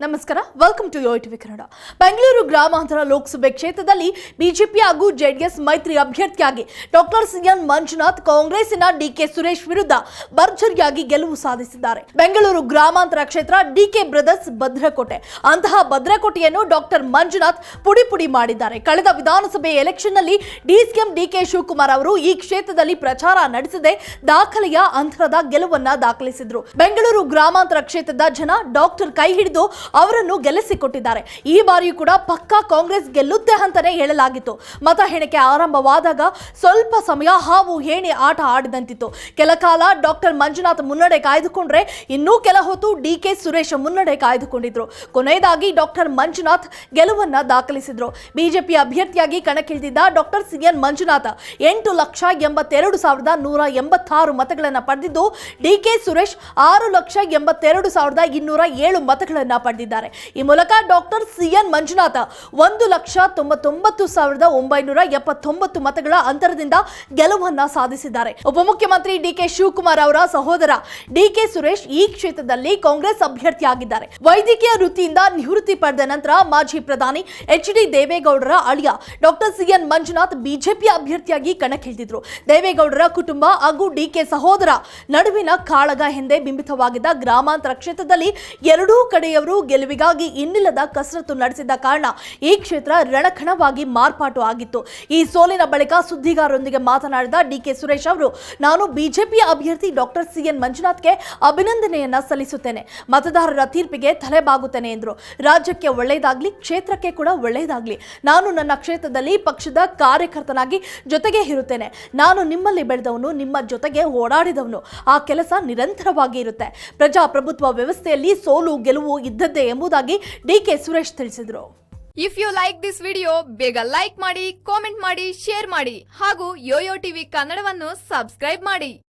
ನಮಸ್ಕಾರ welcome to Yo TV Kannada Bengaluru ಗ್ರಾಮಾಂತರ ಲೋಕಸಭೆ ಕ್ಷೇತ್ರದಲ್ಲಿ ಬಿಜೆಪಿ ಹಾಗೂ ಜೆಡಿಎಸ್ ಮೈತ್ರಿ ಅಭ್ಯರ್ಥಿಯಾಗಿ ಡಾಕ್ಟರ್ ಸಿಎನ್ ಮಂಜುನಾಥ್ ಕಾಂಗ್ರೆಸ್ಸಿನ ಡಿಕೆ ಸುರೇಶ್ ವಿರುದ್ಧ ಭರ್ಜರಿಯಾಗಿ ಗೆಲುವು ಸಾಧಿಸಿದ್ದಾರೆ. ಬೆಂಗಳೂರು ಗ್ರಾಮಾಂತರ ಕ್ಷೇತ್ರ ಡಿಕೆ ಬ್ರದರ್ಸ್ ಭದ್ರಕೋಟೆ. ಅಂತಹ ಭದ್ರಕೋಟೆಯನ್ನು ಡಾಕ್ಟರ್ ಮಂಜುನಾಥ್ ಪುಡಿ ಪುಡಿ ಮಾಡಿದ್ದಾರೆ. ಕಳೆದ ವಿಧಾನಸಭೆ ಎಲೆಕ್ಷನ್ನಲ್ಲಿ ಡಿಸಿಎಂ ಡಿಕೆ ಶಿವಕುಮಾರ್ ಅವರು ಈ ಕ್ಷೇತ್ರದಲ್ಲಿ ಪ್ರಚಾರ ನಡೆಸದೆ ದಾಖಲೆಯ ಅಂತರದ ಗೆಲುವನ್ನ ದಾಖಲಿಸಿದ್ರು. ಬೆಂಗಳೂರು ಗ್ರಾಮಾಂತರ ಕ್ಷೇತ್ರದ ಜನ ಡಾಕ್ಟರ್ ಕೈ ಹಿಡಿದು ಅವರನ್ನು ಗೆಲ್ಲಿಸಿಕೊಟ್ಟಿದ್ದಾರೆ. ಈ ಬಾರಿಯೂ ಕೂಡ ಪಕ್ಕಾ ಕಾಂಗ್ರೆಸ್ ಗೆಲ್ಲುತ್ತೆ ಅಂತಲೇ ಹೇಳಲಾಗಿತ್ತು. ಮತ ಎಣಿಕೆ ಆರಂಭವಾದಾಗ ಸ್ವಲ್ಪ ಸಮಯ ಹಾವು ಹೇಣಿ ಆಟ ಆಡಿದಂತಿತ್ತು. ಕೆಲ ಕಾಲ ಡಾಕ್ಟರ್ ಮಂಜುನಾಥ್ ಮುನ್ನಡೆ ಕಾಯ್ದುಕೊಂಡ್ರೆ ಇನ್ನೂ ಕೆಲ ಹೊತ್ತು ಡಿ. ಕೆ. ಸುರೇಶ್ ಮುನ್ನಡೆ ಕಾಯ್ದುಕೊಂಡಿದ್ರು. ಕೊನೆಯದಾಗಿ ಡಾಕ್ಟರ್ ಮಂಜುನಾಥ್ ಗೆಲುವನ್ನ ದಾಖಲಿಸಿದ್ರು. ಬಿಜೆಪಿ ಅಭ್ಯರ್ಥಿಯಾಗಿ ಕಣಕ್ಕಿಳಿದಿದ್ದ ಡಾಕ್ಟರ್ ಸಿ. ಎನ್. ಮಂಜುನಾಥ್ ಎಂಟು ಲಕ್ಷ ಎಂಬತ್ತೆರಡು ಸಾವಿರದ ನೂರ ಎಂಬತ್ತಾರು ಮತಗಳನ್ನು ಪಡೆದಿದ್ದು ಡಿಕೆ ಸುರೇಶ್ ಆರು ಲಕ್ಷ ಎಂಬತ್ತೆರಡು ಸಾವಿರದ ಇನ್ನೂರ ಏಳು ಮತಗಳನ್ನು ಪಡೆದಿದ್ದಾರೆ. ಈ ಮೂಲಕ ಡಾಕ್ಟರ್ ಸಿಎನ್ ಮಂಜುನಾಥ ಒಂದು ಲಕ್ಷ ತೊಂಬತ್ತೊಂಬತ್ತು ಸಾವಿರದ ಒಂಬೈನೂರ ಎಪ್ಪತ್ತೊಂಬತ್ತು ಮತಗಳ ಅಂತರದಿಂದ ಗೆಲುವನ್ನ ಸಾಧಿಸಿದ್ದಾರೆ. ಉಪಮುಖ್ಯಮಂತ್ರಿ ಡಿಕೆ ಶಿವಕುಮಾರ್ ಅವರ ಸಹೋದರ ಡಿಕೆ ಸುರೇಶ್ ಈ ಕ್ಷೇತ್ರದಲ್ಲಿ ಕಾಂಗ್ರೆಸ್ ಅಭ್ಯರ್ಥಿಯಾಗಿದ್ದಾರೆ. ವೈದ್ಯಕೀಯ ವೃತ್ತಿಯಿಂದ ನಿವೃತ್ತಿ ಪಡೆದ ನಂತರ ಮಾಜಿ ಪ್ರಧಾನಿ ಎಚ್ ಡಿ ದೇವೇಗೌಡರ ಅಳಿಯ ಡಾಕ್ಟರ್ ಸಿಎನ್ ಮಂಜುನಾಥ್ ಬಿಜೆಪಿ ಅಭ್ಯರ್ಥಿಯಾಗಿ ಕಣಕ್ಕಿಳಿದಿದ್ರು. ದೇವೇಗೌಡರ ಕುಟುಂಬ ಹಾಗೂ ಡಿಕೆ ಸಹೋದರ ನಡುವಿನ ಕಾಳಗ ಹಿಂದೆ ಬಿಂಬಿತವಾಗಿದ್ದ ಗ್ರಾಮಾಂತರ ಕ್ಷೇತ್ರದಲ್ಲಿ ಎರಡೂ ಕಡೆಯವರು ಗೆಲುವಿಗಾಗಿ ಇನ್ನಿಲ್ಲದ ಕಸರತ್ತು ನಡೆಸಿದ್ದ ಕಾರಣ ಈ ಕ್ಷೇತ್ರ ರಣಕಣವಾಗಿ ಮಾರ್ಪಾಟು ಆಗಿತ್ತು. ಈ ಸೋಲಿನ ಬಳಿಕ ಸುದ್ದಿಗಾರರೊಂದಿಗೆ ಮಾತನಾಡಿದ ಡಿಕೆ ಸುರೇಶ್ ಅವರು, ನಾನು ಬಿಜೆಪಿ ಅಭ್ಯರ್ಥಿ ಡಾಕ್ಟರ್ ಸಿಎನ್ ಮಂಜುನಾಥ್ಗೆ ಅಭಿನಂದನೆಯನ್ನ ಸಲ್ಲಿಸುತ್ತೇನೆ. ಮತದಾರರ ತೀರ್ಪಿಗೆ ತಲೆಬಾಗುತ್ತೇನೆ ಎಂದರು. ರಾಜ್ಯಕ್ಕೆ ಒಳ್ಳೆಯದಾಗಲಿ, ಕ್ಷೇತ್ರಕ್ಕೆ ಕೂಡ ಒಳ್ಳೆಯದಾಗಲಿ. ನಾನು ನನ್ನ ಕ್ಷೇತ್ರದಲ್ಲಿ ಪಕ್ಷದ ಕಾರ್ಯಕರ್ತನಾಗಿ ಜೊತೆಗೆ ಇರುತ್ತೇನೆ. ನಾನು ನಿಮ್ಮಲ್ಲಿ ಬೆಳೆದವನು, ನಿಮ್ಮ ಜೊತೆಗೆ ಓಡಾಡಿದವನು. ಆ ಕೆಲಸ ನಿರಂತರವಾಗಿ ಇರುತ್ತೆ. ಪ್ರಜಾಪ್ರಭುತ್ವ ವ್ಯವಸ್ಥೆಯಲ್ಲಿ ಸೋಲು, ಗೆಲುವು ಇದ್ದದ್ದೇ ಎಂಬುದಾಗಿ ಡಿ ಕೆ ಸುರೇಶ್ ತಿಳಿಸಿದರು. If you like this video ಬೇಗ ಲೈಕ್ ಮಾಡಿ ಕಾಮೆಂಟ್ ಮಾಡಿ ಶೇರ್ ಮಾಡಿ ಹಾಗೂ ಯೋಯೋ ಟಿವಿ ಕನ್ನಡವನ್ನು ಸಬ್ಸ್ಕ್ರೈಬ್ ಮಾಡಿ.